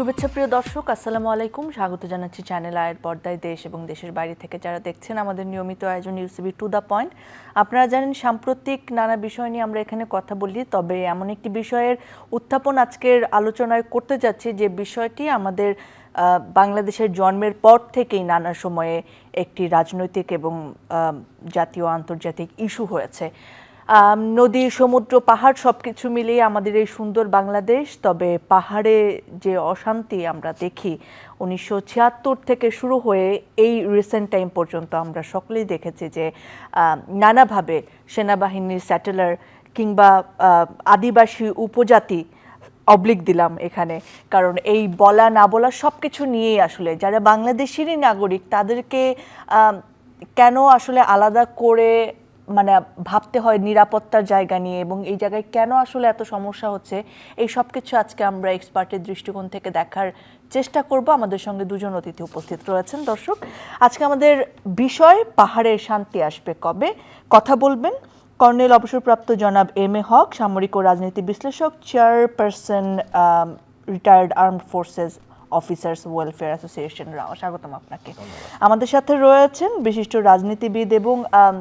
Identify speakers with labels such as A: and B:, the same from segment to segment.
A: শুভেচ্ছা প্রিয় দর্শক, আসসালামু আলাইকুম। স্বাগত জানাচ্ছি চ্যানেল আয়ের পর্দায় দেশ এবং দেশের বাইরে থেকে যারা দেখছেন আমাদের নিয়মিত আয়োজন ইউসিবি টু দ্য পয়েন্ট আপনারা জানেন, সাম্প্রতিক নানা বিষয় নিয়ে আমরা এখানে কথা বলি, তবে এমন একটি বিষয়ের উত্থাপন আজকের আলোচনায় করতে যাচ্ছি, যে বিষয়টি আমাদের বাংলাদেশের জন্মের পর থেকেই নানা সময়ে একটি রাজনৈতিক এবং জাতীয় আন্তর্জাতিক ইস্যু হয়েছে। নদী, সমুদ্র, পাহাড় সব কিছু মিলিয়ে আমাদের এই সুন্দর বাংলাদেশ। তবে পাহাড়ে যে অশান্তি আমরা দেখি, উনিশশো ছিয়াত্তর থেকে শুরু হয়ে এই রিসেন্ট টাইম পর্যন্ত আমরা সকলেই দেখেছি যে নানাভাবে সেনাবাহিনীর স্যাটেলার কিংবা আদিবাসী উপজাতি অবলিক দিলাম এখানে। কারণ এই বলা, না বলা সব কিছু নিয়েই আসলে যারা বাংলাদেশেরই নাগরিক তাদেরকে কেন আসলে আলাদা করে মানে ভাবতে হয় নিরাপত্তার জায়গা নিয়ে এবং এই জায়গায় কেন আসলে এত সমস্যা হচ্ছে, এই সব কিছু আজকে আমরা এক্সপার্টের দৃষ্টিকোণ থেকে দেখার চেষ্টা করব। আমাদের সঙ্গে দুজন অতিথি উপস্থিত রয়েছেন, দর্শক। আজকে আমাদের বিষয় পাহাড়ের শান্তি আসবে কবে? কথা বলবেন কর্নেল অবসরপ্রাপ্ত জনাব এম এ হক, সামরিক ও রাজনীতি বিশ্লেষক chairperson retired armed forces officers welfare association Rao স্বাগতম আপনাকে। আমাদের সাথে রয়েছেন বিশিষ্ট রাজনীতিবিদ এবং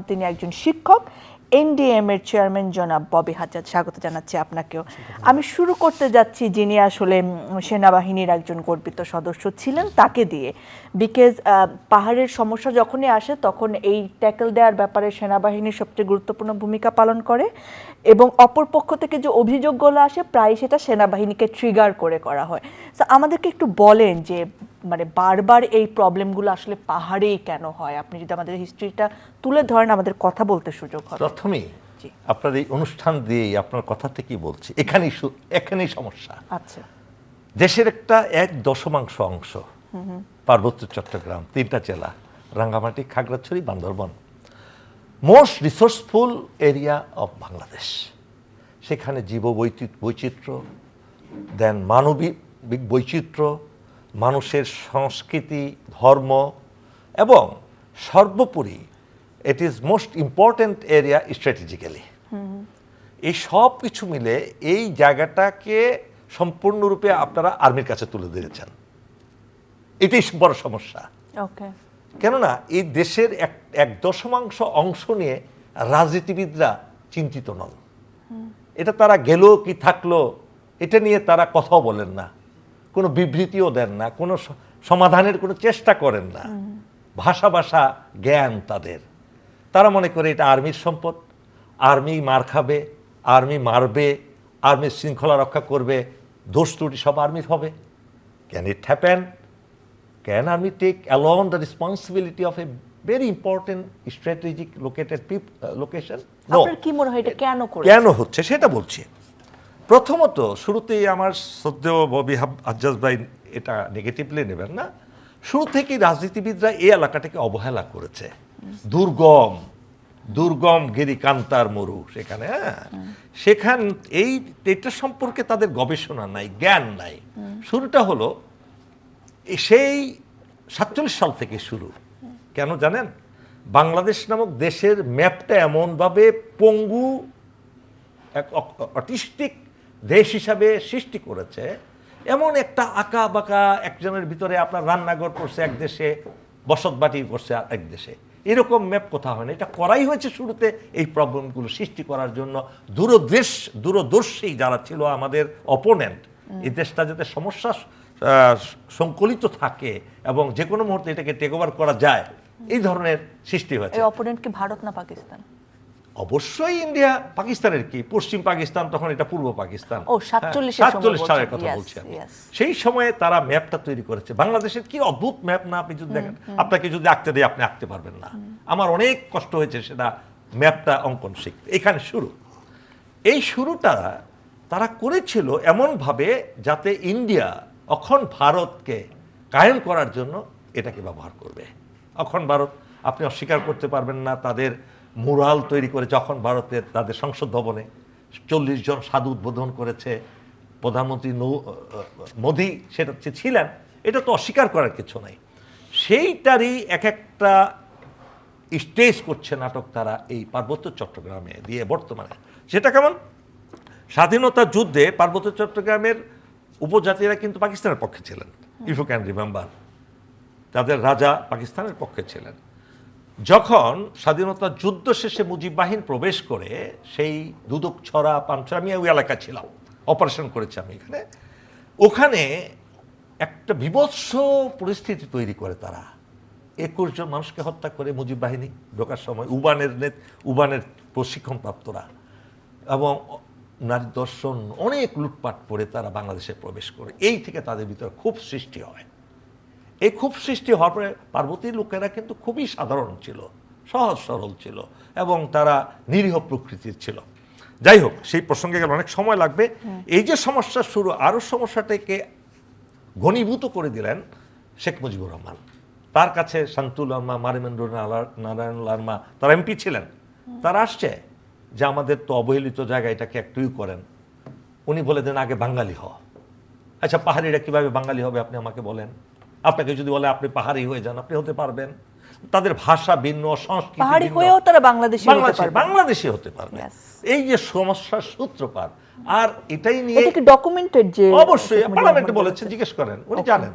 A: তিনি একজন শিক্ষক এনডিএম এর চেয়ারম্যান জনাব ববি হাজাদ স্বাগত জানাচ্ছি আপনাকেও। আমি শুরু করতে যাচ্ছি যিনি আসলে সেনাবাহিনীর একজন গর্বিত সদস্য ছিলেন তাকে দিয়ে। বিকজ পাহাড়ের সমস্যা যখনই আসে, তখন এই ট্যাকেল দেওয়ার ব্যাপারে সেনাবাহিনীর সবচেয়ে গুরুত্বপূর্ণ ভূমিকা পালন করে এবং অপর পক্ষ থেকে যে অভিযোগগুলো আসে প্রায় সেটা সেনাবাহিনীকে ট্রিগার করে করা হয়। তো আমাদেরকে একটু বলেন যে মানে বারবার এই প্রবলেমগুলো আসলে পাহাড়েই কেন হয়? আপনি যদি আমাদের হিস্ট্রিটা তুলে ধরেন আমাদের কথা বলতে সুযোগ হবে।
B: প্রথমেই আপনার এই অনুষ্ঠান দিয়েই আপনার কথা থেকেই বলছি? এখানেই এখানেই সমস্যা।
A: আচ্ছা।
B: দেশের একটা এক দশমাংশ অংশ পার্বত্য চট্টগ্রাম তিনটা জেলা Rangamati Khagrachari Bandarban most resourceful area of Bangladesh সেখানে জীব বৈচিত্র্য দেন মানবিক বৈচিত্র্য মানুষের সংস্কৃতি ধর্ম এবং সর্বোপরি it is most important area strategically এই সব কিছু মিলে এই জায়গাটাকে সম্পূর্ণরূপে আপনারা আর্মির কাছে তুলে দিয়েছেন। এটাই বড় সমস্যা।
A: ওকে
B: কেননা এই দেশের এক এক দশমাংশ অংশ নিয়ে রাজনীতিবিদরা চিন্তিত নন। এটা তারা গেল কি থাকল এটা নিয়ে তারা কথাও বলেন না। কোনো বিবৃতিও দেন না কোনো সমাধানের কোনো চেষ্টা করেন না। ভাষা ভাষা জ্ঞান তাদের। তারা মনে করে এটা আর্মির সম্পদ আর্মি মার খাবে আর্মি মারবে আর্মির শৃঙ্খলা রক্ষা করবে দোষ ত্রুটি সব আর্মির হবে। Can it happen can army take along the responsibility of a very important strategic located uh,
A: মনে হয় কেন
B: কেন হচ্ছে সেটা বলছি। প্রথমত শুরুতেই আমার শ্রদ্ধেয় ববি আজ্জাজ ভাই এটা নেগেটিভলি নেবেন না। শুরু থেকেই রাজনীতিবিদরা এই এলাকাটাকে অবহেলা করেছে। দুর্গম দুর্গম গিরি কান্তার মরু সেখানে হ্যাঁ? সেখান, এই এটা সম্পর্কে তাদের গবেষণা নাই, জ্ঞান নাই। শুরুটা হলো সেই সাতচল্লিশ সাল থেকে শুরু। কেন জানেন? বাংলাদেশ নামক দেশের ম্যাপটা এমনভাবে পঙ্গু এক অটিস্টিক দেশ হিসাবে সৃষ্টি করেছে এমন একটা আঁকা বাঁকা একজনের ভিতরে আপনার রান্নাঘর করছে এক দেশে বসতবাটি করছে এক দেশে। এরকম ম্যাপ কোথাও হয় না এটা করাই হয়েছে শুরুতে এই প্রবলেমগুলো সৃষ্টি করার জন্য। দূরদেশ দূরদর্শী যারা ছিল আমাদের অপোনেন্ট এই দেশটা যাতে সমস্যা সংকলিত থাকে এবং যে কোনো মুহূর্তে এটাকে টেক ওভার করা যায় এই ধরনের সৃষ্টি হয়েছে।
A: অপোনেন্ট কি ভারত না পাকিস্তান?
B: অবশ্যই ইন্ডিয়া পাকিস্তানের কি? পশ্চিম পাকিস্তান তখন এটা পূর্ব পাকিস্তান।
A: ও, 47 এর
B: হ্যাঁ, 47 সালের কথা বলছি আমি। সেই সময়ে তারা ম্যাপটা তৈরি করেছে। বাংলাদেশের কি অদ্ভুত ম্যাপ না আপনি যদি দেখেন আপনাকে যদি আঁকতে দেয় আপনি আঁকতে পারবেন না। আমার অনেক কষ্ট হয়েছে সেটা ম্যাপটা অঙ্কন শিখতে। এখানে শুরু। এই শুরুটা তারা করেছিল এমনভাবে যাতে ইন্ডিয়া অখন ভারতকে কায়েম করার জন্য এটাকে ব্যবহার করবে। অখন ভারত আপনি অস্বীকার করতে পারবেন না তাদের মুরাল তৈরি করে যখন ভারতের তাদের সংসদ ভবনে চল্লিশ জন সাধু উদ্বোধন করেছে প্রধানমন্ত্রী নৌ- মোদি, সেটা ছিলেন, এটা তো অস্বীকার করার কিছু নাই। সেইটারই এক একটা স্টেজ করছে নাটক তারা এই পার্বত্য চট্টগ্রামে দিয়ে বর্তমানে। সেটা কেমন? স্বাধীনতা যুদ্ধে পার্বত্য চট্টগ্রামের উপজাতিরা কিন্তু পাকিস্তানের পক্ষে ছিলেন। ইফ ক্যান রিমেম্বার, তাদের রাজা পাকিস্তানের পক্ষে ছিলেন। যখন স্বাধীনতা যুদ্ধ শেষে মুজিব বাহিনী প্রবেশ করে, সেই দুদক ছড়া পাঞ্চা আমি ওই এলাকা ছিলাম অপারেশন করেছি আমি এখানে, ওখানে একটা বিভৎস পরিস্থিতি তৈরি করে তারা। একুশ জন মানুষকে হত্যা করে মুজিব বাহিনী ঢোকার সময়, উবানের নেত, উবানের প্রশিক্ষণপ্রাপ্তরা এবং নারী দর্শন, অনেক লুটপাট করে তারা বাংলাদেশে প্রবেশ করে। এই থেকে তাদের ভিতরে খুব সৃষ্টি হয়। এই খুব সৃষ্টি হওয়ার পরে পার্বতী লোকেরা কিন্তু খুবই সাধারণ ছিল সহজ সরল ছিল এবং তারা নিরীহ প্রকৃতির ছিল। যাই হোক সেই প্রসঙ্গে গেলে অনেক সময় লাগবে। এই যে সমস্যা শুরু আরও সমস্যাটাকে ঘনীভূত করে দিলেন শেখ মুজিবুর রহমান। তার কাছে শান্তুল লার্মা মারিমেন্দ্র নারায়ণ লার্মা তারা এমপি ছিলেন। তারা আসছে যে আমাদের তো অবহেলিত জায়গা এটাকে একটুই করেন। উনি বলে দেন আগে বাঙালি হ আচ্ছা পাহাড়িরা কীভাবে বাঙালি হবে আপনি আমাকে বলেন। আপনাকে যদি বলে আপনি পাহাড়ি হয়ে যান আপনি হতে পারবেন। তাদের ভাষা ভিন্ন সংস্কৃতি
A: পাহাড়ি হয়েও তারা বাংলাদেশি হতে
B: বাংলাদেশে
A: পারবে।
B: বাংলাদেশি হতে পারবে। এই যে সমস্যার সূত্রপাত আর এটাই নিয়ে
A: এটা ডকুমেন্টেড যে
B: অবশ্যই পার্লামেন্টে বলেছেন জিজ্ঞেস করেন উনি জানেন।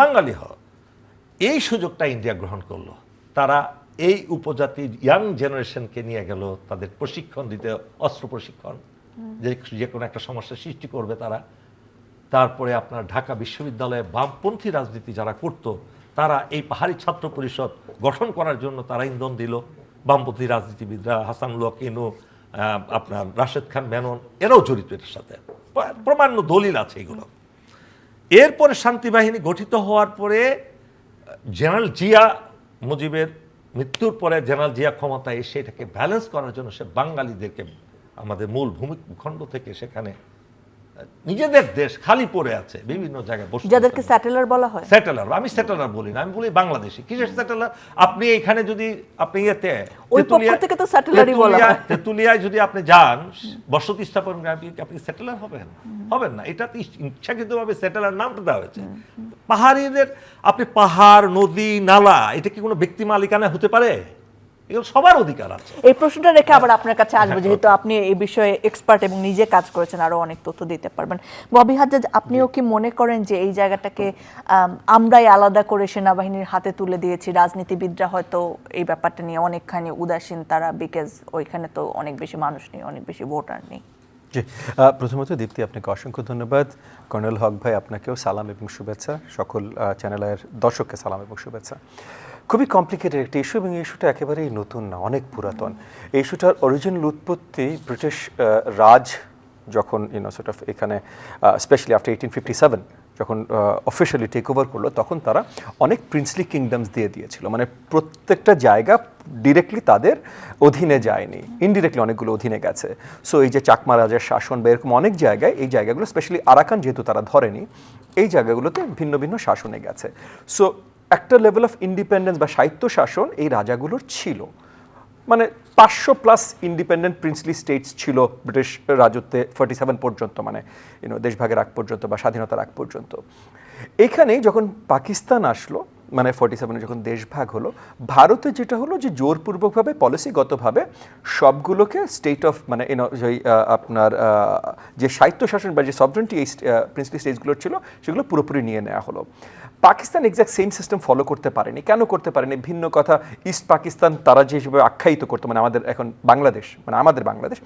B: বাঙালি হ এই সুযোগটা ইন্ডিয়া গ্রহণ করল। তারা এই উপজাতির ইয়াং জেনারেশনকে নিয়ে গেল তাদের প্রশিক্ষণ দিতে অস্ত্র প্রশিক্ষণ। যে যে কোনো একটা সমস্যা সৃষ্টি করবে তারা। তারপরে আপনার ঢাকা বিশ্ববিদ্যালয়ে বামপন্থী রাজনীতি যারা করত, তারা এই পাহাড়ি ছাত্র পরিষদ গঠন করার জন্য তারা ইন্ধন দিল। বামপন্থী রাজনীতিবিদরা হাসানুল্লাহ কেনু আপনার রাশেদ খান, মেনন, এরাও জড়িত এটার সাথে। প্র- প্রমাণ্য দলিল আছে এগুলো। এরপরে শান্তি বাহিনী গঠিত হওয়ার পরে, জেনারেল জিয়া মুজিবের মৃত্যুর পরে জেনারেল জিয়া ক্ষমতায় এসে এটাকে ব্যালেন্স করার জন্য সে বাঙালিদেরকে, আমাদের মূল ভূমিখণ্ড থেকে সেখানে নিজেদের দেশ খালি পড়ে আছে বিভিন্ন জায়গায় বসে
A: যাদেরকে স্যাটেলার বলা হয়।
B: সেটেলার আমি সেটেলার বলি না আমি বলি বাংলাদেশি। কিসের সেটেলার আপনি এখানে যদি আপনি ইয়েতে
A: ওই পক্ষ থেকে তো settler-ই বলা হয়।
B: তেঁতুলিয়া- তেঁতুলিয়ায় যদি আপনি যান বসতি স্থাপন আপনি আপনি সেটেলার হবেন। হবেন না। এটা তো ইচ্ছাকৃতভাবে সেটেলার নামটা দেওয়া হয়েছে। পাহাড়িদের আপনি পাহাড় নদী নালা এটা কি কোনো ব্যক্তি মালিকানা হতে পারে? এগুলো সবার অধিকার আছে।
A: এই প্রশ্নটা রেখে আবার আপনার কাছে আসব যেহেতু আপনি এই বিষয়ে এক্সপার্ট এবং নিজে কাজ করেছেন আরও অনেক তথ্য দিতে পারবেন। ববি হাজ্জাজ আপনিও কি মনে করেন যে এই জায়গাটাকে আমরাই আলাদা করে সেনাবাহিনীর হাতে তুলে দিয়েছি? রাজনীতিবিদরা হয়তো এই ব্যাপারটা নিয়ে অনেকখানি উদাসীন তারা বিকজ ওইখানে তো অনেক বেশি মানুষ নেই অনেক বেশি ভোটার নেই।
C: জি। প্রথমত দীপ্তি আপনাকে অসংখ্য ধন্যবাদ। কর্নেল হক ভাই আপনাকেও সালাম এবং শুভেচ্ছা। সকল চ্যানেলের দর্শককে সালাম এবং শুভেচ্ছা। খুবই কমপ্লিকেটেড একটি ইস্যু এবং ইস্যুটা একেবারেই নতুন না, অনেক পুরাতন। এই ইস্যুটার অরিজিনাল উৎপত্তি ব্রিটিশ রাজ যখন ইউনো সর্ট অফ এখানে specially after eighteen fifty seven যখন অফিসিয়ালি টেক ওভার করল, তখন তারা অনেক প্রিন্সলি কিংডমস দিয়ে দিয়েছিল। মানে প্রত্যেকটা জায়গা ডিরেক্টলি তাদের অধীনে যায়নি ইনডিরেক্টলি অনেকগুলো অধীনে গেছে। সো এই যে চাকমা রাজার শাসন বা এরকম অনেক জায়গায়, এই জায়গাগুলো স্পেশালি আরাকান যেহেতু তারা ধরেনি, এই জায়গাগুলোতে ভিন্ন ভিন্ন শাসনে গেছে। সো একটা লেভেল অফ ইন্ডিপেন্ডেন্স বা সাহিত্য শাসন এই রাজাগুলোর ছিল। মানে পাঁচশো প্লাস ইন্ডিপেন্ডেন্ট প্রিন্সলি স্টেটস ছিল ব্রিটিশ রাজত্বে ফর্টি সেভেন পর্যন্ত মানে ইউনো দেশভাগের আগ পর্যন্ত বা স্বাধীনতার আগ পর্যন্ত। এখানে যখন পাকিস্তান আসলো মানে ফর্টি সেভেনে যখন দেশভাগ হলো, ভারতে যেটা হলো যে জোরপূর্বকভাবে পলিসিগতভাবে সবগুলোকে স্টেট অফ মানে যেই আপনার যে সাহিত্য শাসন বা যে সভরেন্টি এই প্রিন্সলি স্টেটসগুলোর ছিল, সেগুলো পুরোপুরি নিয়ে নেওয়া হলো। Pakistan exact same system follow করতে পারেনি। কেন করতে পারেনি? ভিন্ন কথা ইস্ট পাকিস্তান তারা যে হিসেবে আখ্যায়িত করতো মানে আমাদের এখন বাংলাদেশ মানে আমাদের বাংলাদেশ,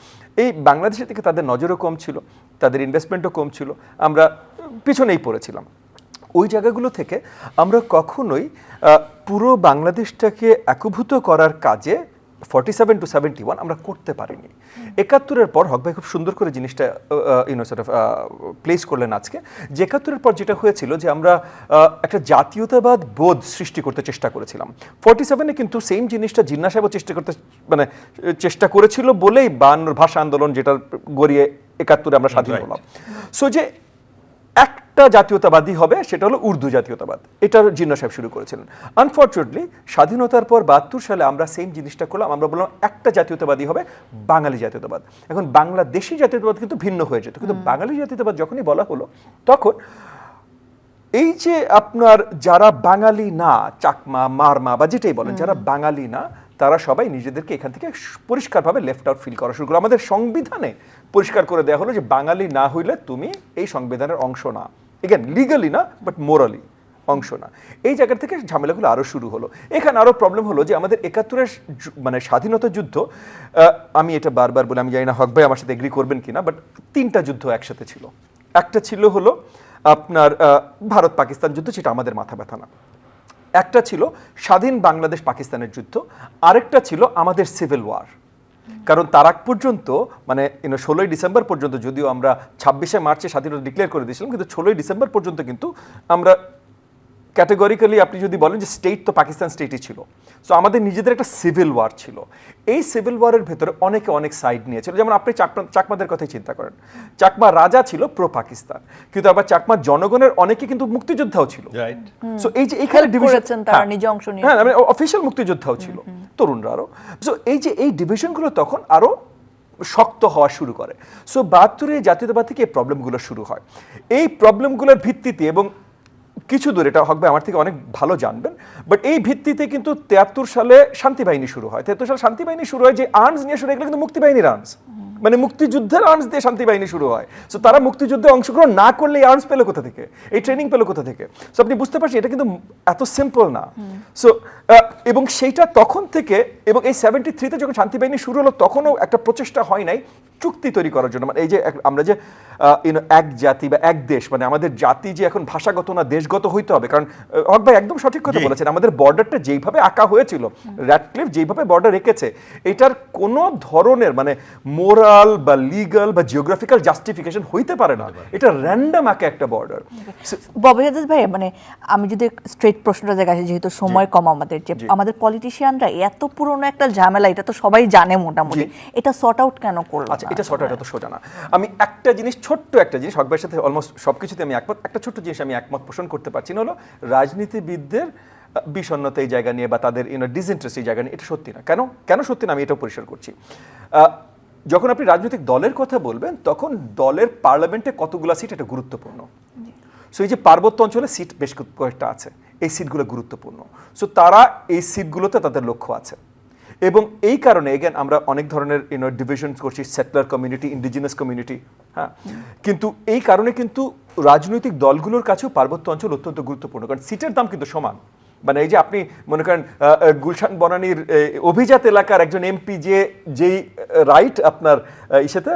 C: এই বাংলাদেশের দিকে তাদের নজরও কম ছিল, তাদের ইনভেস্টমেন্টও কম ছিল, আমরা পিছনেই পড়েছিলাম। ওই জায়গাগুলো থেকে আমরা কখনোই পুরো বাংলাদেশটাকে একভূত করার কাজে forty seven to seventy one আমরা করতে পারিনি। একাত্তরের পর হক ভাই খুব সুন্দর করে জিনিসটা ইউনো অফ প্লেস করলেন আজকে। যে একাত্তরের পর যেটা হয়েছিল যে আমরা একটা জাতীয়তাবাদ বোধ সৃষ্টি করতে চেষ্টা করেছিলাম। ফর্টি সেভেনে কিন্তু সেম জিনিসটা জিন্না সাহেবও চেষ্টা করতে মানে চেষ্টা করেছিল বলেই বায়ান্নর ভাষা আন্দোলন যেটা গড়িয়ে একাত্তরে আমরা স্বাধীন. হলাম। সো যে একটা জাতীয়তাবাদী হবে সেটা হলো উর্দু জাতীয়তাবাদ। এটা জিন্না সাহেব শুরু করেছিলেন। আনফর্চুনেটলি স্বাধীনতার পর বাহাত্তর সালে আমরা সেম জিনিসটা করলাম আমরা বললাম একটা জাতীয়তাবাদী হবে বাঙালি জাতীয়তাবাদ। এখন বাংলাদেশি জাতীয়তাবাদ কিন্তু ভিন্ন হয়ে যেত কিন্তু বাঙালি জাতীয়তাবাদ যখনই বলা হলো তখন এই যে আপনার যারা বাঙালি না চাকমা মারমা বা যেটাই বলেন যারা বাঙালি না তারা সবাই নিজেদেরকে এখান থেকে পরিষ্কারভাবে লেফট আউট ফিল করা শুরু করল। আমাদের সংবিধানে পরিষ্কার করে দেওয়া হলো যে বাঙালি না হইলে তুমি এই সংবিধানের অংশ না। এগেন লিগালি না বাট মোরালি অংশ না। এই জায়গা থেকে ঝামেলাগুলো আরও শুরু হলো। এখানে আরও প্রবলেম হলো যে আমাদের একাত্তরের মানে স্বাধীনতা যুদ্ধ আমি এটা বারবার বলে, আমি জানি না হক ভাই আমার সাথে এগ্রি করবেন কিনা বাট তিনটা যুদ্ধ একসাথে ছিল। একটা ছিল হলো আপনার ভারত পাকিস্তান যুদ্ধ, সেটা আমাদের মাথা ব্যথা না। একটা ছিল স্বাধীন বাংলাদেশ পাকিস্তানের যুদ্ধ, আরেকটা ছিল আমাদের সিভিল ওয়ার কারণ তার আগ পর্যন্ত মানে ষোলোই ডিসেম্বর পর্যন্ত যদিও আমরা ছাব্বিশে মার্চে স্বাধীনতা ডিক্লেয়ার করে দিয়েছিলাম, কিন্তু ষোলোই ডিসেম্বর পর্যন্ত কিন্তু আমরা ক্যাটেগরিক্যালি আপনি যদি বলেন যে স্টেট তো পাকিস্তান স্টেটই ছিল। সো আমাদের নিজেদের একটা সিভিল ওয়ার ছিল। এই সিভিল ওয়ারের ভেতরে অনেকে অনেক সাইড নিয়েছিল। যেমন আপনি চাকমা চাকমাদের কথাই চিন্তা করেন। চাকমা রাজা ছিল প্রো পাকিস্তান কিন্তু আবার চাকমা জনগণের অনেকে কিন্তু মুক্তিযোদ্ধাও ছিল। সো এই যে এইখানে
A: Help
C: division-
A: তারা,
C: হ্যাঁ,
A: নিজে অংশ নিয়েছেন।
C: হ্যাঁ মানে অফিসিয়াল মুক্তিযোদ্ধাও ছিল। তরুণরা আরও। সো এই যে এই ডিভিশনগুলো তখন আরও শক্ত হওয়া শুরু করে। সো বাহাত্তরে জাতীয়তাবাদ থেকে এই প্রবলেমগুলো শুরু হয়। এই প্রবলেমগুলোর ভিত্তিতে এবং কিছু দূর, এটা হকবে আমার থেকে অনেক ভালো জানবেন বাট এই ভিত্তিতে কিন্তু তেয়াত্তর সালে শান্তি বাহিনী শুরু হয়। তেয়াত্তর সালে শান্তি বাহিনী শুরু হয় যে আর্মস নিয়ে শুরু এগুলো কিন্তু মুক্তি বাহিনীর আর্মস মানে মুক্তিযুদ্ধের আর্মস দিয়ে শান্তি বাহিনী শুরু হয়। সো তারা মুক্তিযুদ্ধে অংশগ্রহণ না করলে এই আর্মস পেল কোথা থেকে? এই ট্রেনিং পেল কোথা থেকে? সো আপনি বুঝতে পারছেন, এটা কিন্তু এত সিম্পল না। সো এবং সেইটা তখন থেকে, এবং এই সেভেন্টি থ্রিতে যখন শান্তি বাহিনী শুরু হলো, তখনও একটা প্রচেষ্টা হয় নাই। চুক্তি তৈরি করার জন্য। মানে এই যে আমরা যে ইউনো এক জাতি বা এক দেশ মানে আমাদের জাতি যে এখন ভাষাগত না দেশগত হইতে হবে। কারণ হক ভাই একদম সঠিক কথা বলেছেন। আমাদের বর্ডারটা যেইভাবে আঁকা হয়েছিল র্যাডক্লিফ যেইভাবে বর্ডার রেখেছে এটার কোনো ধরনের মানে মোরাল বা লিগাল বা জিওগ্রাফিক্যাল জাস্টিফিকেশন হইতে পারে না। এটা র্যান্ডম আঁকা একটা বর্ডার।
A: ববে হাজাজ ভাই মানে আমি যদি স্ট্রেট প্রশ্নটা জায়গায় আসি, যেহেতু সময় কম আমাদের যে আমাদের পলিটিশিয়ানরা এত পুরনো একটা ঝামেলা এটা তো সবাই জানে মোটামুটি। এটা সর্ট আউট কেন করল?
C: আচ্ছা? এটা শর্ট এটা তো সোজা না। আমি একটা জিনিস ছোট্ট একটা জিনিস হকবের সাথে অলমোস্ট সব কিছুতে আমি একমত। একটা ছোট্ট জিনিস আমি একমত পোষণ করতে পারছি না হলো রাজনীতিবিদদের বিষণ্ণতা এই জায়গা নিয়ে বা তাদের ইউনো ডিসইন্টারেস্ট এই জায়গা নিয়ে এটা সত্যি না। কেন? কেন সত্যি না আমি এটাও পরিষ্কার করছি। যখন আপনি রাজনৈতিক দলের কথা বলবেন তখন দলের পার্লামেন্টে কতগুলো সিট এটা গুরুত্বপূর্ণ। সো এই যে পার্বত্য অঞ্চলে সিট বেশ কয়েক- কয়েকটা আছে। এই সিটগুলো গুরুত্বপূর্ণ। সো তারা এই সিটগুলোতে তাদের লক্ষ্য আছে। এবং এই কারণে এগেন আমরা অনেক ধরনের ইউনো ডিভিশন করছি সেটলার কমিউনিটি ইন্ডিজিনাস কমিউনিটি হ্যাঁ কিন্তু এই কারণে কিন্তু রাজনৈতিক দলগুলোর কাছেও পার্বত্য অঞ্চল অত্যন্ত গুরুত্বপূর্ণ কারণ সিটের দাম কিন্তু সমান মানে এই যে আপনি মনে করেন গুলশান বনানীর অভিজাত এলাকার একজন এমপি যে যেই রাইট আপনার ইসেতে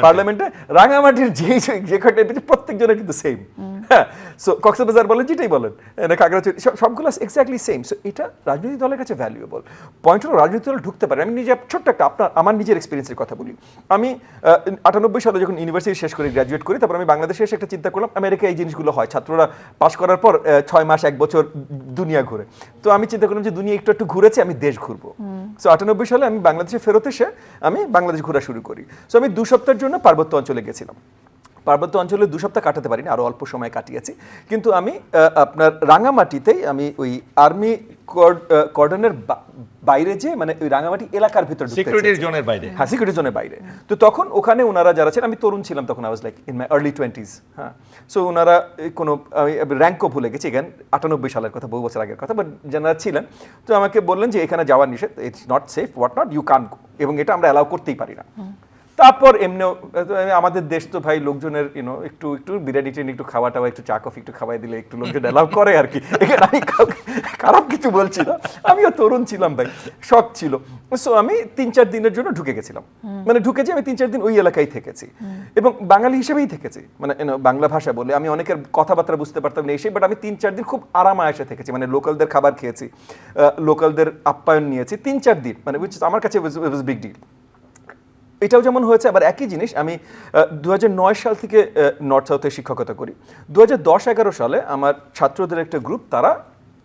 B: পার্লামেন্টে।
C: রাঙামাটির যেই যে এমপি প্রত্যেকজনের কিন্তু সেম হ্যাঁ সো কক্সবাজার বলেন যেটাই বলেন না খাগড়াছড়ি সবগুলো এক্স্যাক্টলি সেম সো এটা রাজনৈতিক দলের কাছে ভ্যালুয়েবল পয়েন্ট হলো রাজনৈতিক দল ঢুকতে পারে। আমি নিজে ছোট্ট একটা আপনার আমার নিজের এক্সপিরিয়েন্সের কথা বলি। আমি আটানব্বই সালে যখন ইউনিভার্সিটি শেষ করে গ্র্যাজুয়েট করি তারপর আমি বাংলাদেশে এসে একটা চিন্তা করলাম আমেরিকায় এই জিনিসগুলো হয়। ছাত্ররা পাশ করার পর ছয় মাস এক বছর দুনিয়া ঘুরে। তো আমি চিন্তা করলাম যে দুনিয়া একটু একটু ঘুরেছে আমি দেশ ঘুরবো। সো আটানব্বই সালে আমি বাংলাদেশে ফেরত এসে আমি বাংলাদেশ ঘোরা শুরু করি। সো আমি দু সপ্তাহের জন্য পার্বত্য অঞ্চলে গেছিলাম। পার্বত্য অঞ্চলে দু সপ্তাহ কাটাতে পারিনি আরও অল্প সময় কাটিয়েছি। কিন্তু আমি আপনার রাঙামাটিতেই আমি ওই আর্মি কর্ডনের বাইরে যে মানে ওই রাঙামাটি এলাকার ভিতর ঢুকতে
B: জোনের বাইরে।
C: হ্যাঁ সিকিউরিটি জোনের বাইরে। তো তখন ওখানে ওনারা যারা ছিলেন আমি তরুণ ছিলাম তখন I was like in my early twenties হ্যাঁ। সো ওনারা কোনো আমি র্যাঙ্কও ভুলে গেছি এখান আটানব্বই সালের কথা বহু বছর আগের কথা বাট যারা ছিলেন তো আমাকে বললেন যে এখানে যাওয়ার নিষেধ it's not safe what not you can এবং এটা আমরা অ্যালাউ করতেই পারি না। তারপর এমনিও আমাদের দেশ তো ভাই লোকজনের ইউনো একটু একটু বিরিয়ানি টিরিয়ানি, একটু খাওয়া টাওয়া, একটু চা, কফি, একটু খাওয়াই দিলে একটু লোকজন অ্যালাউ করে আর কি। আমি খারাপ কিছু বলছি না। আমিও তরুণ ছিলাম ভাই, শখ ছিল। সো আমি তিন, চার দিনের জন্য ঢুকে গেছিলাম। মানে ঢুকেছি আমি তিন, চার দিন ওই এলাকায় থেকেছি। এবং বাঙালি হিসেবেই থেকেছি। মানে বাংলা ভাষা বলে আমি অনেকের কথাবার্তা বুঝতে পারতাম না এসে বাট আমি তিন, চার দিন খুব আরাম আয়সে থেকেছি। মানে লোকালদের খাবার খেয়েছি লোকালদের আপ্যায়ন নিয়েছি তিন, চার দিন। মানে আমার কাছে বিগ ডিল এটাও যেমন হয়েছে, আবার একই জিনিস আমি দু হাজার নয় সাল থেকে নর্থ সাউথে শিক্ষকতা করি। দু হাজার সালে আমার ছাত্রদের একটা গ্রুপ তারা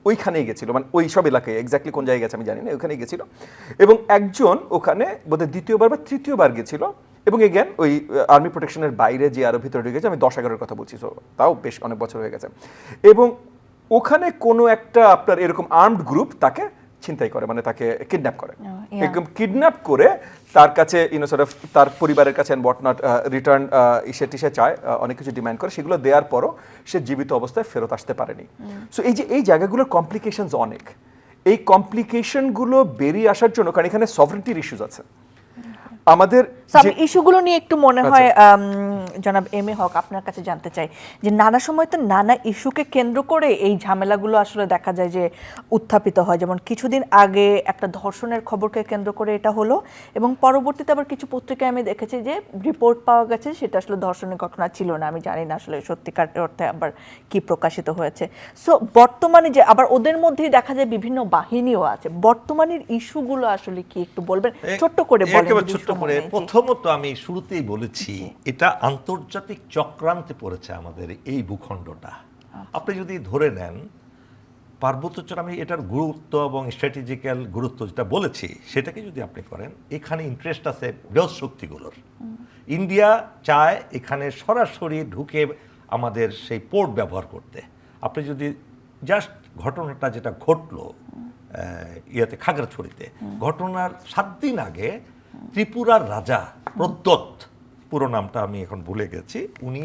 C: ওইখানেই গেছিল মানে ওই সব এলাকায় এক্স্যাক্টলি কোন জায়গায় গেছে আমি জানি না ওখানেই গেছিল। এবং একজন ওখানে বোধহয় দ্বিতীয়বার বা তৃতীয়বার গেছিল, এবং এগেন ওই আর্মি প্রোটেকশনের বাইরে যে আরও ভিতরে ঢুকেছে, আমি দশ এগারোর কথা বলছি তাও বেশ অনেক বছর হয়ে গেছে। এবং ওখানে কোনো একটা আপনার এরকম আর্মড গ্রুপ তাকে ছিনতাই করে মানে তাকে কিডন্যাপ করে। একদম কিডন্যাপ করে তার কাছে ইউনো সর্ট তার পরিবারের কাছে বট নট রিটার্ন ইসে টিসে চায় অনেক কিছু ডিমান্ড করে। সেগুলো দেওয়ার পরও সে জীবিত অবস্থায় ফেরত আসতে পারেনি। সো এই যে এই জায়গাগুলোর কমপ্লিকেশনস অনেক। এই কমপ্লিকেশনগুলো বেরিয়ে আসার জন্য কারণ এখানে সভরেন্টির ইস্যুজ আছে। আমাদের
A: ইস্যুগুলো নিয়ে একটু মনে
C: আচ্ছা।
A: হয় জনাব এম এ হক আপনার কাছে জানতে চাই যে নানা সময় তো নানা ইস্যুকে কেন্দ্র করে এই ঝামেলাগুলো আসলে দেখা যায় যে উত্থাপিত হয়। যেমন কিছুদিন আগে একটা ধর্ষণের খবরকে কেন্দ্র করে এটা হলো এবং পরবর্তীতে আবার কিছু পত্রিকায় আমি দেখেছি যে রিপোর্ট পাওয়া গেছে সেটা আসলে ধর্ষণের ঘটনা ছিল না। আমি জানি না আসলে সত্যিকার অর্থে আবার কি প্রকাশিত হয়েছে। সো বর্তমানে যে আবার ওদের মধ্যেই দেখা যায় বিভিন্ন বাহিনীও আছে। বর্তমানের ইস্যুগুলো আসলে কি একটু বলবেন? ছোট্ট করে বলেন
B: করে প্রথমত আমি শুরুতেই বলেছি এটা আন্তর্জাতিক চক্রান্তে পড়েছে আমাদের এই ভূখণ্ডটা।
A: আচ্ছা।
B: আপনি যদি ধরে নেন পার্বত্য চর আমি এটার গুরুত্ব এবং স্ট্র্যাটেজিক্যাল গুরুত্ব যেটা বলেছি সেটাকে যদি আপনি করেন এখানে ইন্টারেস্ট আছে বৃহৎ শক্তিগুলোর। ইন্ডিয়া চায় এখানে সরাসরি ঢুকে আমাদের সেই পোর্ট ব্যবহার করতে। আপনি যদি জাস্ট ঘটনাটা যেটা ঘটলো আহ, ইয়েতে খাগড়াছড়িতে ঘটনার সাত দিন আগে ত্রিপুরার রাজা প্রদ্যোৎ পুরো নামটা আমি এখন ভুলে গেছি, উনি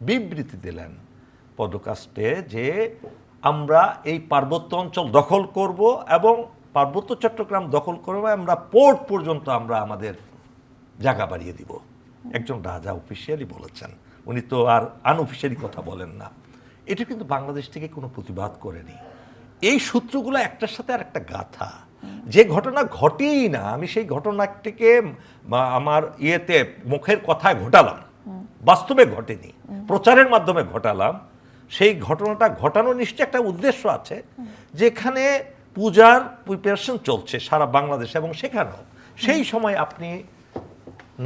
B: বিবৃতি দিলেন পদকাস্টে যে আমরা এই পার্বত্য অঞ্চল দখল করব এবং পার্বত্য চট্টগ্রাম দখল করব, আমরা পোর্ট পর্যন্ত আমরা আমাদের জায়গা বাড়িয়ে দিব। একজন রাজা অফিসিয়ালি বলেছেন। উনি তো আর আনঅফিসিয়ালি কথা বলেন না। এটা কিন্তু বাংলাদেশ থেকে কোনো প্রতিবাদ করেনি। এই সূত্রগুলো একটার সাথে আর একটা গাথা। যে ঘটনা ঘটেই না, আমি সেই ঘটনাটিকে আমার ইয়েতে মুখের কথায় ঘটালাম। বাস্তবে ঘটেনি, প্রচারের মাধ্যমে ঘটালাম। সেই ঘটনাটা ঘটানোর নিশ্চয় একটা উদ্দেশ্য আছে, যেখানে পূজার প্রিপারেশন চলছে সারা বাংলাদেশ এবং সেখানেও। সেই সময় আপনি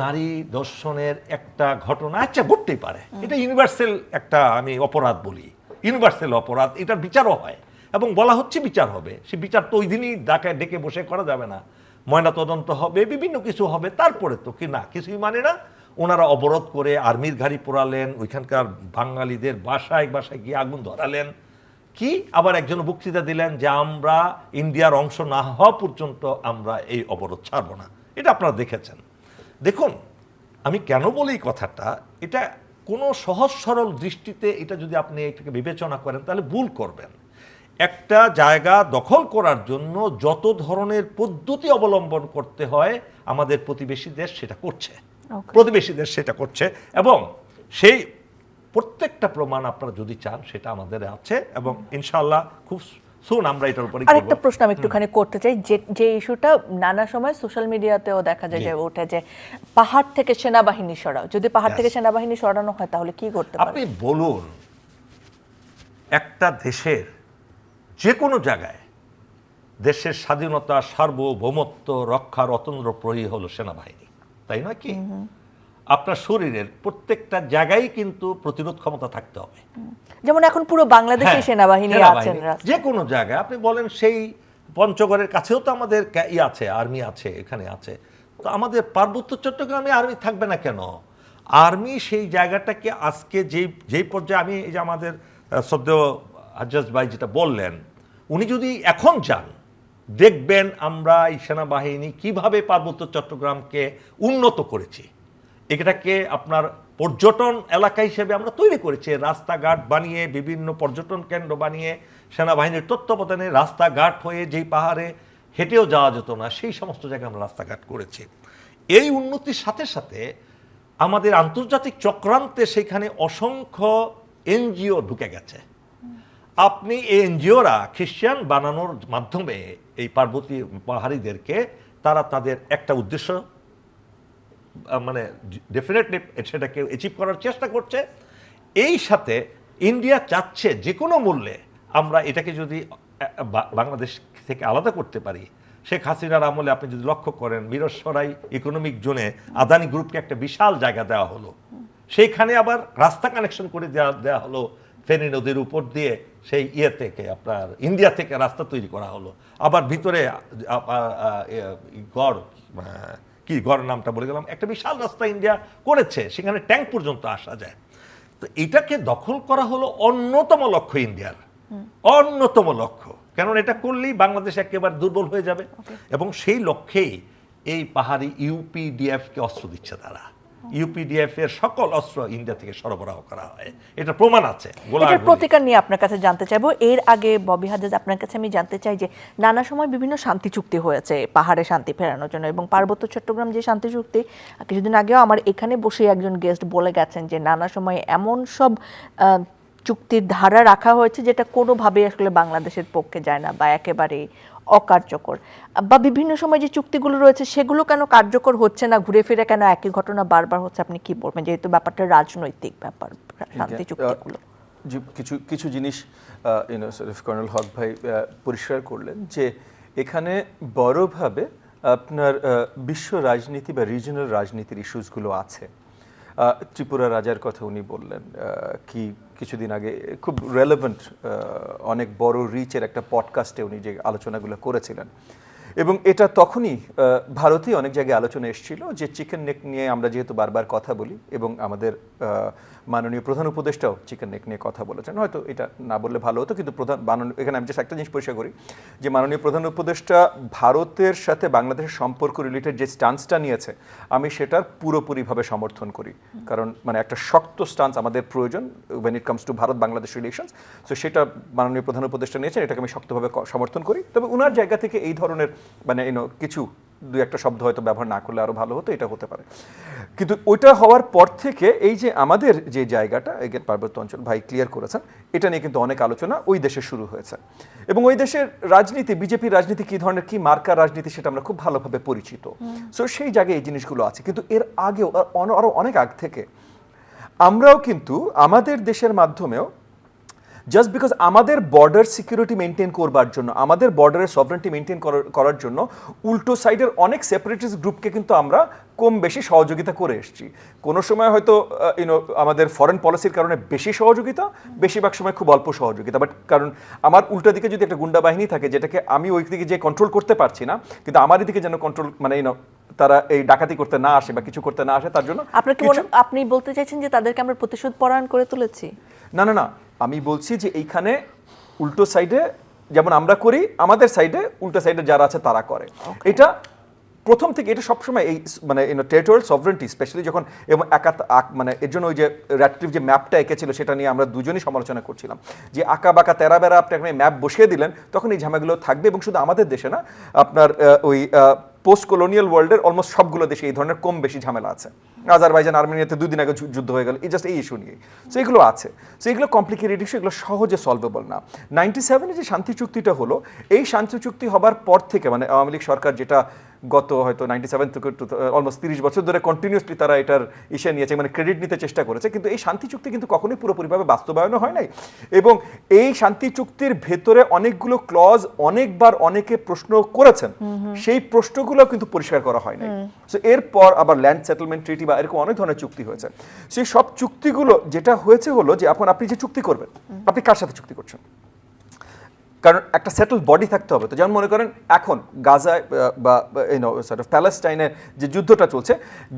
B: নারী দর্শনের একটা ঘটনা আচ্ছা ঘটতেই পারে। এটা ইউনিভার্সাল একটা আমি অপরাধ বলি। ইউনিভার্সাল অপরাধ, এটার বিচারও হয়। এবং বলা হচ্ছে বিচার হবে। সে বিচার তো ওই দিনই ডাকে ডেকে বসে করা যাবে না। ময়না তদন্ত হবে, বিভিন্ন কিছু হবে, তারপরে তো কি না, কিছুই মানে না। ওনারা অবরোধ করে আর্মির গাড়ি পোড়ালেন, ওইখানকার বাঙালিদের বাসায় বাসায় গিয়ে আগুন ধরালেন। কি? আবার একজন বক্তৃতা দিলেন যে আমরা ইন্ডিয়ার অংশ না হওয়া পর্যন্ত আমরা এই অবরোধ ছাড়ব না। এটা আপনারা দেখেছেন। দেখুন, আমি কেন বলি কথাটা? এটা কোনো সহজ সরল দৃষ্টিতে এটা যদি আপনি এটাকে বিবেচনা করেন, তাহলে ভুল করবেন। একটা জায়গা দখল করার জন্য যত ধরনের পদ্ধতি অবলম্বন করতে হয় আমাদের প্রতিবেশী দেশ সেটা করছে. প্রতিবেশী দেশ সেটা করছে এবং সেই প্রত্যেকটা প্রমাণ আপনারা যদি চান সেটা আমাদের আছে এবং ইনশাল্লাহ খুব সুন আমরা এটার উপরে
A: আরেকটা প্রশ্ন আমি একটুখানি করতে চাই যে যে ইস্যুটা নানা সময় সোশ্যাল মিডিয়াতেও দেখা যায় যে ওঠে যে পাহাড় থেকে সেনাবাহিনী সরাও। যদি পাহাড় থেকে সেনাবাহিনী সরানো হয় তাহলে কি করতে
B: আপনি বলুন একটা দেশের যে কোনো জায়গায় দেশের স্বাধীনতা সার্বভৌমত্ব রক্ষার অতন্ত্র প্রহরী হলো সেনাবাহিনী তাই নয় কি? আপনার শরীরের প্রত্যেকটা জায়গায় কিন্তু প্রতিরোধ ক্ষমতা থাকতে হবে।
A: যেমন এখন পুরো বাংলাদেশে
B: হ্যাঁ,
A: সেনাবাহিনী। আছেন
B: যে কোনো জায়গায়। আপনি বলেন সেই পঞ্চগড়ের কাছেও তো আমাদের ই আছে আর্মি আছে এখানে আছে। তো আমাদের পার্বত্য চট্টগ্রামে আর্মি থাকবে না কেন? আর্মি সেই জায়গাটাকে আজকে যেই যেই পর্যায়ে আমি এই যে আমাদের শ্রদ্ধেয় আজাজ ভাই যেটা বললেন উনি যদি এখন যান, দেখবেন আমরা এই সেনাবাহিনী কীভাবে পার্বত্য চট্টগ্রামকে উন্নত করেছি। এটাকে আপনার পর্যটন এলাকা হিসেবে আমরা তৈরি করেছি। রাস্তাঘাট বানিয়ে, বিভিন্ন পর্যটন কেন্দ্র বানিয়ে, সেনাবাহিনীর তত্ত্বাবধানে রাস্তাঘাট হয়ে যেই পাহাড়ে হেঁটেও যাওয়া যেত না, সেই সমস্ত জায়গায় আমরা রাস্তাঘাট করেছি। এই উন্নতির সাথে সাথে আমাদের আন্তর্জাতিক চক্রান্তে সেখানে অসংখ্য এনজিও ঢুকে গেছে। আপনি এই এনজিওরা খ্রিস্টান বানানোর মাধ্যমে এই পার্বতী পাহাড়িদেরকে তারা তাদের একটা উদ্দেশ্য মানে ডেফিনেটলি সেটাকে অ্যাচিভ করার চেষ্টা করছে। এই সাথে ইন্ডিয়া চাচ্ছে যে কোনো মূল্যে আমরা এটাকে যদি বাংলাদেশ থেকে আলাদা করতে পারি। শেখ হাসিনার আমলে আপনি যদি লক্ষ্য করেন বীরসরাই ইকোনমিক জোনে আদানি গ্রুপকে একটা বিশাল জায়গা দেওয়া হলো। সেইখানে আবার রাস্তা কানেকশন করে দেওয়া দেওয়া হলো ফেনী নদীর উপর দিয়ে সেই ইয়ে থেকে আপনার ইন্ডিয়া থেকে রাস্তা তৈরি করা হলো। আবার ভিতরে গড় কি গড় নামটা বলে গেলাম? একটা বিশাল রাস্তা ইন্ডিয়া করেছে সেখানে ট্যাঙ্ক পর্যন্ত আসা যায়। তো এটাকে দখল করা হলো অন্যতম লক্ষ্য ইন্ডিয়ার। অন্যতম লক্ষ্য। কারণ এটা করলেই বাংলাদেশ একেবারে দুর্বল হয়ে যাবে। এবং সেই লক্ষ্যেই এই পাহাড়ি ইউপিডিএফকে অস্ত্র দিচ্ছে তারা। ইউপিডিএফ এর সকল অস্ত্র ইন্ডিয়া থেকে সরবরাহ করা হয়। এটা প্রমাণ আছে
A: প্রতিকার নিয়ে আপনার কাছে জানতে চাইব। এর আগে ববি হাজাজ আপনার কাছে আমি জানতে চাই যে, নানা সময় বিভিন্ন শান্তি চুক্তি হয়েছে পাহাড়ে শান্তি ফেরানোর জন্য এবং পার্বত্য চট্টগ্রাম যে শান্তি চুক্তি, কিছুদিন আগেও আমার এখানে বসে একজন গেস্ট বলে গেছেন যে, নানা সময় এমন সব চুক্তির ধারা রাখা হয়েছে যেটা কোনোভাবেই আসলে বাংলাদেশের পক্ষে যায় না বা একেবারেই অকার্যকর। বা বিভিন্ন সময় যে চুক্তিগুলো রয়েছে সেগুলো কেন কার্যকর হচ্ছে না ঘুরে ফিরে কেন একই ঘটনা বারবার হচ্ছে আপনি কি বলবেন? যেহেতু ব্যাপারটা রাজনৈতিক ব্যাপার শান্তি চুক্তিগুলো।
C: কিছু কিছু জিনিস কর্নেল হক ভাই পরিষ্কার করলেন যে এখানে বড়ভাবে আপনার বিশ্ব রাজনীতি বা রিজনাল রাজনীতির ইস্যুসগুলো আছে। ত্রিপুরা রাজার কথা উনি বললেন কি কিছুদিন আগে খুব রেলেভেন্ট অনেক বড় রিচের একটা পডকাস্টে উনি যে আলোচনাগুলো করেছিলেন। এবং এটা তখনই আহ, ভারতেই অনেক জায়গায় আলোচনা এসেছিল যে চিকেন নেক নিয়ে আমরা যেহেতু বারবার কথা বলি এবং আমাদের মাননীয় প্রধান উপদেষ্টাও চিকেন নেক নিয়ে কথা বলেছেন। হয়তো এটা না বললে ভালো হতো, কিন্তু প্রধান এখানে আমি just একটা জিনিস পরিষ্কার করি যে মাননীয় প্রধান উপদেষ্টা ভারতের সাথে বাংলাদেশের সম্পর্ক রিলেটেড যে স্টান্সটা নিয়েছে, আমি সেটার পুরোপুরিভাবে সমর্থন করি। কারণ মানে একটা শক্ত স্টান্স আমাদের প্রয়োজন when it comes to Bharat Bangladesh relations so সেটা মাননীয় প্রধান উপদেষ্টা নিয়েছেন, এটাকে আমি শক্তভাবে সমর্থন করি। তবে ওনার জায়গা থেকে এই ধরনের মানে কিছু দু একটা শব্দ হয়তো ব্যবহার না করলে আরও ভালো হতো এটা হতে পারে। কিন্তু ওইটা হওয়ার পর থেকে এই যে আমাদের যে জায়গাটা এগেন পার্বত্য অঞ্চল ভাই ক্লিয়ার করেছেন এটা নিয়ে কিন্তু অনেক আলোচনা ওই দেশে শুরু হয়েছে। এবং ওই দেশের রাজনীতি বিজেপির রাজনীতি কি ধরনের কি মার্কার রাজনীতি সেটা আমরা খুব ভালোভাবে পরিচিত। সো সেই জায়গায় এই জিনিসগুলো আছে। কিন্তু এর আগেও আর অন- আরও অনেক আগ থেকে আমরাও কিন্তু আমাদের দেশের মাধ্যমেও জাস্ট বিকজ আমাদের বর্ডার সিকিউরিটি মেনটেন করবার জন্য, আমাদের বর্ডারের সভারেন্টি মেনটেন করার জন্য উল্টো সাইডের অনেক সেপারেটিস্ট গ্রুপকে কিন্তু আমরা কম বেশি সহযোগিতা করে এসেছি। কোনো সময় হয়তো ইউনো আমাদের ফরেন পলিসির কারণে বেশি সহযোগিতা, বেশিরভাগ সময় খুব অল্প সহযোগিতা। বাট কারণ আমার উল্টো দিকে যদি একটা গুন্ডা বাহিনী থাকে, যেটাকে আমি ওই দিকে যে কন্ট্রোল করতে পারছি না, কিন্তু আমার দিকে যেন কন্ট্রোল মানে ইউনো তারা এই ডাকাতি করতে না আসে বা কিছু করতে না আসে তার জন্য
A: আপনি বলতে চাইছেন যে তাদেরকে আমরা প্রতিশোধ পরায়ণ করে তুলেছি?
C: না না না আমি বলছি যে এইখানে উল্টো সাইডে যেমন আমরা করি আমাদের সাইডে উল্টো সাইডে যারা আছে তারা করে। এটা প্রথম থেকে এটা সবসময় এই মানে টেরিটোরিয়াল সভরেন্টি স্পেশালি যখন এবং একা আক- মানে এর জন্য ওই যে র্যাট্রিভ যে ম্যাপটা এঁকেছিল সেটা নিয়ে আমরা দুজনই সমালোচনা করছিলাম। যে আঁকা বাঁকা তেরা বেড়া আপনি একটা ম্যাপ বসিয়ে দিলেন তখন এই ঝামেলাগুলো থাকবে এবং শুধু আমাদের দেশে না আপনার ওই পোস্ট কলোনিয়াল ওয়ার্ল্ডের অলমোস্ট সবগুলো দেশে এই ধরনের কম বেশি ঝামেলা আছে। আজারবাইজান আর্মেনিয়াতে দুদিন আগে যুদ্ধ হয়ে গেল। এই জাস্ট এই ইস্যু নিয়ে। সো এগুলো আছে। সো এগুলো কমপ্লিকেটেড ইস্যু এগুলো সহজে সলভেবল না। নাইনটি সেভেনে যে শান্তি চুক্তিটা হলো, এই শান্তি চুক্তি হবার পর থেকে মানে আওয়ামী লীগ সরকার যেটা গত হয়তো নাইনটি সেভেন থেকে অলমোস্ট তিরিশ বছর ধরে কন্টিনিউসলি তারা এটার ইসে নিয়েছে মানে ক্রেডিট নিতে চেষ্টা করেছে। কিন্তু এই শান্তি চুক্তি কিন্তু কখনোই পুরোপুরিভাবে বাস্তবায়নও হয় নাই। এবং এই শান্তি চুক্তির ভেতরে অনেকগুলো ক্লজ অনেকবার অনেকে প্রশ্ন করেছেন। সেই প্রশ্নগুলো কিন্তু পরিষ্কার করা হয় নাই। সো এরপর আবার ল্যান্ড সেটেলমেন্ট ট্রিটি বা এরকম অনেক ধরনের চুক্তি হয়েছে। সেই সব চুক্তিগুলো যেটা হয়েছে হলো যে এখন আপনি যে চুক্তি করবেন আপনি কার সাথে চুক্তি করছেন? কারণ একটা সেটেল বডি থাকতে হবে তো। যেমন মনে করেন এখন গাজায় বা ইউনো সর্ট অফ প্যালেস্টাইনের যে যুদ্ধটা চলছে,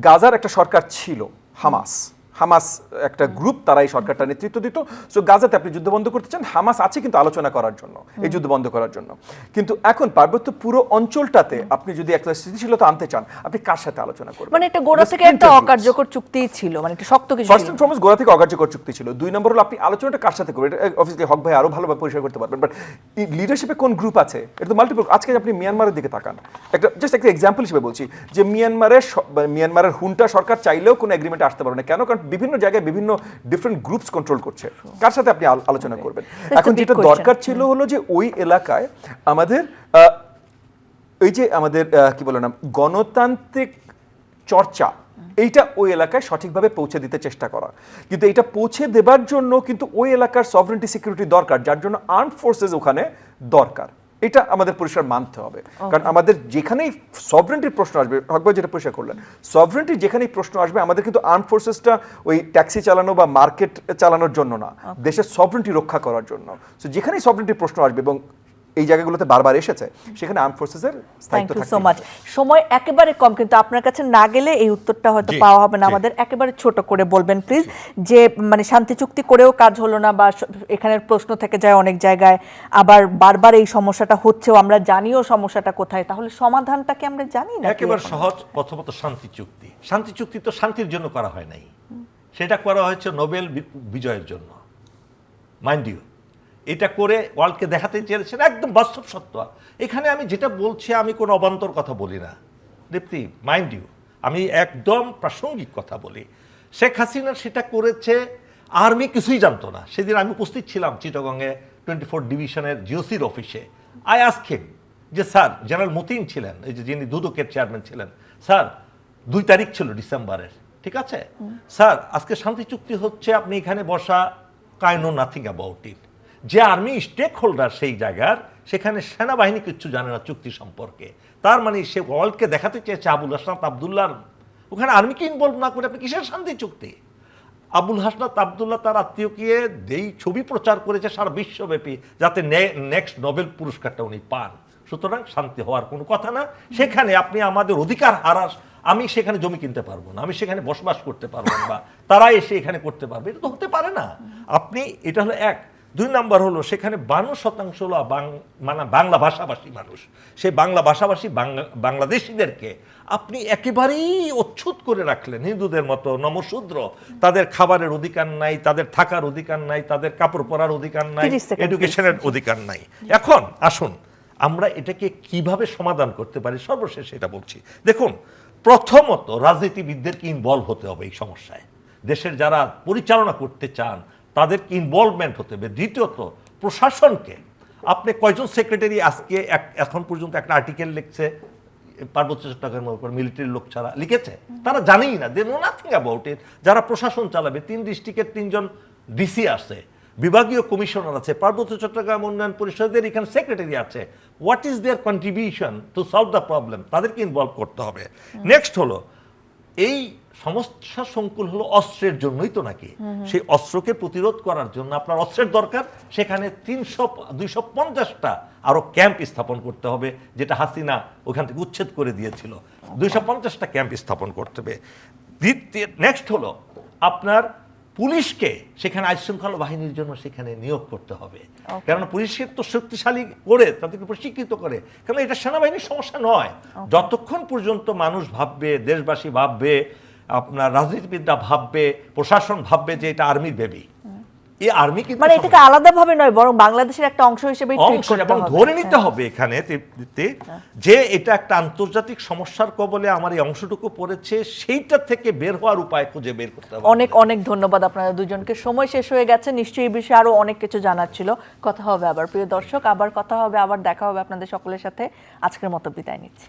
C: গাজার একটা সরকার ছিল, হামাস। হামাস একটা গ্রুপ তারা এই সরকারটা নেতৃত্ব দিত। সো গাজাতে আপনি যুদ্ধ বন্ধ করতে চান হামাস আছে কিন্তু আলোচনা করার জন্য এই যুদ্ধ বন্ধ করার জন্য। কিন্তু এখন পার্বত্য পুরো অঞ্চলটাতে আপনি যদি একটা স্থিতিশীলতা আনতে চান আপনি কার সাথে আলোচনা করবেন?
A: মানে একটা গোড়া থেকে একটা অকার্যকর চুক্তি ছিল মানে একটা শক্ত কিছু
C: ফার্স্ট এন্ড ফরমোস্ট গোড়া থেকে অকার্যকর চুক্তি ছিল। দুই নম্বর হলো আপনি আলোচনাটা কার সাথে করবেন? এটা অবভিয়াসলি হক ভাই আরও ভালোভাবে পরিষ্কার করতে পারবেন। বাট লিডারশিপে কোন গ্রুপ আছে? এটা তো মাল্টিপল আজকে আপনি মিয়ানমারের দিকে তাকান একটা জাস্ট একটা এক্সাম্পল হিসেবে বলছি যে মিয়ানমারের মিয়ানমারের হুন্টা সরকার চাইলেও কোনো এগ্রিমেন্টে আসতে পারবে না। কেন? কারণ বিভিন্ন জায়গায় বিভিন্ন ডিফারেন্ট গ্রুপস কন্ট্রোল করছে। কার সাথে আপনি আলোচনা করবেন? এখন যেটা দরকার ছিল হলো যে ওই এলাকায় আমাদের এই যে আমাদের কি বলে না গণতান্ত্রিক চর্চা এইটা ওই এলাকায় সঠিকভাবে পৌঁছে দিতে চেষ্টা করা। কিন্তু এটা পৌঁছে দেবার জন্য কিন্তু ওই এলাকার সভরেন্টি সিকিউরিটি দরকার যার জন্য আর্ম ফোর্সেস ওখানে দরকার। এটা আমাদের পরিষ্কার মানতে হবে। কারণ আমাদের যেখানেই সভরেন্টির প্রশ্ন আসবে হকবাই যেটা পরিষ্কার করলেন সভরেন্টির যেখানেই প্রশ্ন আসবে আমাদের কিন্তু আর্ম ফোর্সেসটা ওই ট্যাক্সি চালানো বা মার্কেট চালানোর জন্য না। দেশের সভরেন্টি রক্ষা করার জন্য। সো যেখানেই সভরেন্টির প্রশ্ন আসবে এবং এই জায়গাগুলোতে বারবার এসেছে সেখানে আর্ম ফোর্সেসের স্থায়িত্ব
A: ইউ সো মাচ সময় একেবারে কম কিন্তু আপনার কাছে না গেলে এই উত্তরটা হয়তো পাওয়া হবে না। আমাদের একেবারে ছোট করে বলবেন প্লিজ যে মানে শান্তি চুক্তি করেও কাজ হলো না বা এখানের প্রশ্ন থেকে যায় অনেক জায়গায় আবার বারবার এই সমস্যাটা হচ্ছেও আমরা জানিও সমস্যাটা কোথায় তাহলে সমাধানটা কি আমরা জানি না
B: একেবারে সহজ প্রথমত শান্তি চুক্তি। শান্তি চুক্তি তো শান্তির জন্য করা হয় নাই। সেটা করা হয়েছে নোবেল বিজয়ের জন্য। মাইন্ড ইউ এটা করে ওয়ার্ল্ডকে দেখাতে চেয়েছেন একদম বাস্তব সত্য। এখানে আমি যেটা বলছি আমি কোনো অবান্তর কথা বলি না। দীপ্তি মাইন্ড ইউ আমি একদম প্রাসঙ্গিক কথা বলি। শেখ হাসিনা সেটা করেছে আর্মি কিছুই জানতো না। সেদিন আমি উপস্থিত ছিলাম চিটগঙ্গে টোয়েন্টি ফোর ডিভিশনের জিওসির অফিসে। আই আস্ক হিম যে স্যার জেনারেল মতিন ছিলেন এই যে যিনি দুদকের চেয়ারম্যান ছিলেন স্যার দুই তারিখ ছিল ডিসেম্বরের ঠিক আছে? স্যার আজকে শান্তি চুক্তি হচ্ছে আপনি এখানে বসা কাই নো নাথিং অ্যাবাউট ইট যে আর্মি স্টেক হোল্ডার সেই জায়গার, সেখানে সেনাবাহিনী কিচ্ছু জানে না চুক্তি সম্পর্কে। তার মানে সে ওয়ার্ল্ডকে দেখাতে চেয়েছে আবুল হাসনাত আবদুল্লাহর। ওখানে আর্মিকে ইনভলভ না করে? আপনি কিসের শান্তি চুক্তি? আবুল হাসনাত আবদুল্লাহ তার আত্মীয়কে যেই ছবি প্রচার করেছে সারা বিশ্বব্যাপী যাতে নেক্সট নোবেল পুরস্কারটা উনি পান। সুতরাং শান্তি হওয়ার কোনো কথা না। সেখানে আপনি আমাদের অধিকার হারাস, আমি সেখানে জমি কিনতে পারব না, আমি সেখানে বসবাস করতে পারব না, বা তারা এসে এখানে করতে পারবে, এটা তো হতে পারে না। আপনি, এটা হলো এক। দুই নাম্বার হলো সেখানে বান্ন শতাংশ হলো মানে বাংলা ভাষাভাষী মানুষ। সেই বাংলা ভাষাভাষী বাংলা বাংলাদেশিদেরকে আপনি একেবারেই অচ্ছুত করে রাখলেন। হিন্দুদের মতো নমশূদ্র। তাদের খাবারের অধিকার নাই তাদের থাকার অধিকার নাই তাদের কাপড় পরার অধিকার নাই এডুকেশনের অধিকার নাই। এখন আসুন আমরা এটাকে কীভাবে সমাধান করতে পারি? সর্বশেষ এটা বলছি। দেখুন প্রথমত রাজনীতিবিদদেরকে ইনভলভ হতে হবে এই সমস্যায়। দেশের যারা পরিচালনা করতে চান তাদেরকে ইনভলভমেন্ট হতে হবে। দ্বিতীয়ত, প্রশাসনকে। আপনি কয়জন সেক্রেটারি আজকে এক- এখন পর্যন্ত একটা আর্টিকেল লিখছে, পার্বত্য চট্টগ্রামের উপর মিলিটারি লোক ছাড়া লিখেছে। তারা জানেই না they know nothing about it যারা প্রশাসন চালাবে, তিন ডিস্ট্রিক্টের তিনজন ডিসি আছে, বিভাগীয় কমিশনার আছে, পার্বত্য চট্টগ্রাম উন্নয়ন পরিষদের এখানে সেক্রেটারি আছে। What is their contribution to solve the problem তাদেরকে ইনভলভ করতে হবে। নেক্সট হলো, এই সমস্যা সংকুল হলো অস্ত্রের জন্যই তো নাকি? সেই অস্ত্রকে প্রতিরোধ করার জন্য আপনার অস্ত্রের দরকার সেখানে তিনশো দুইশো পঞ্চাশটা আরও ক্যাম্প স্থাপন করতে হবে যেটা হাসিনা ওখান থেকে উচ্ছেদ করে দিয়েছিল। দুইশো পঞ্চাশটা ক্যাম্প স্থাপন করতে হবে। দ্বিতীয় নেক্সট হলো আপনার পুলিশকে সেখানে আইন শৃঙ্খলা বাহিনীর জন্য সেখানে নিয়োগ করতে হবে। কারণ পুলিশের তো শক্তিশালী করে তাদেরকে প্রশিক্ষিত করে। কারণ এটা সেনাবাহিনীর সমস্যা নয়। যতক্ষণ পর্যন্ত মানুষ ভাববে দেশবাসী ভাববে আপনার রাজনীতিবিদরা ভাববে প্রশাসন ভাববে যে এটা আর্মির বেবি। এই আর্মি কিন্তু
A: মানে এটাকে আলাদাভাবে নয় বরং বাংলাদেশের একটা অংশ হিসেবে
B: অংশ এবং ধরে নিতে
A: হ্যাঁ।
B: হবে এখানে হ্যাঁ। যে এটা একটা আন্তর্জাতিক সমস্যার কবলে আমার এই অংশটুকু পড়েছে সেইটা থেকে বের হওয়ার উপায় খুঁজে বের করতে হবে।
A: অনেক অনেক ধন্যবাদ আপনাদের দুজনকে। সময় শেষ হয়ে গেছে নিশ্চয়ই এই বিষয়ে আরও অনেক কিছু জানার ছিল। কথা হবে আবার। প্রিয় দর্শক আবার কথা হবে আবার দেখা হবে আপনাদের সকলের সাথে। আজকের মতো বিদায় নিচ্ছি।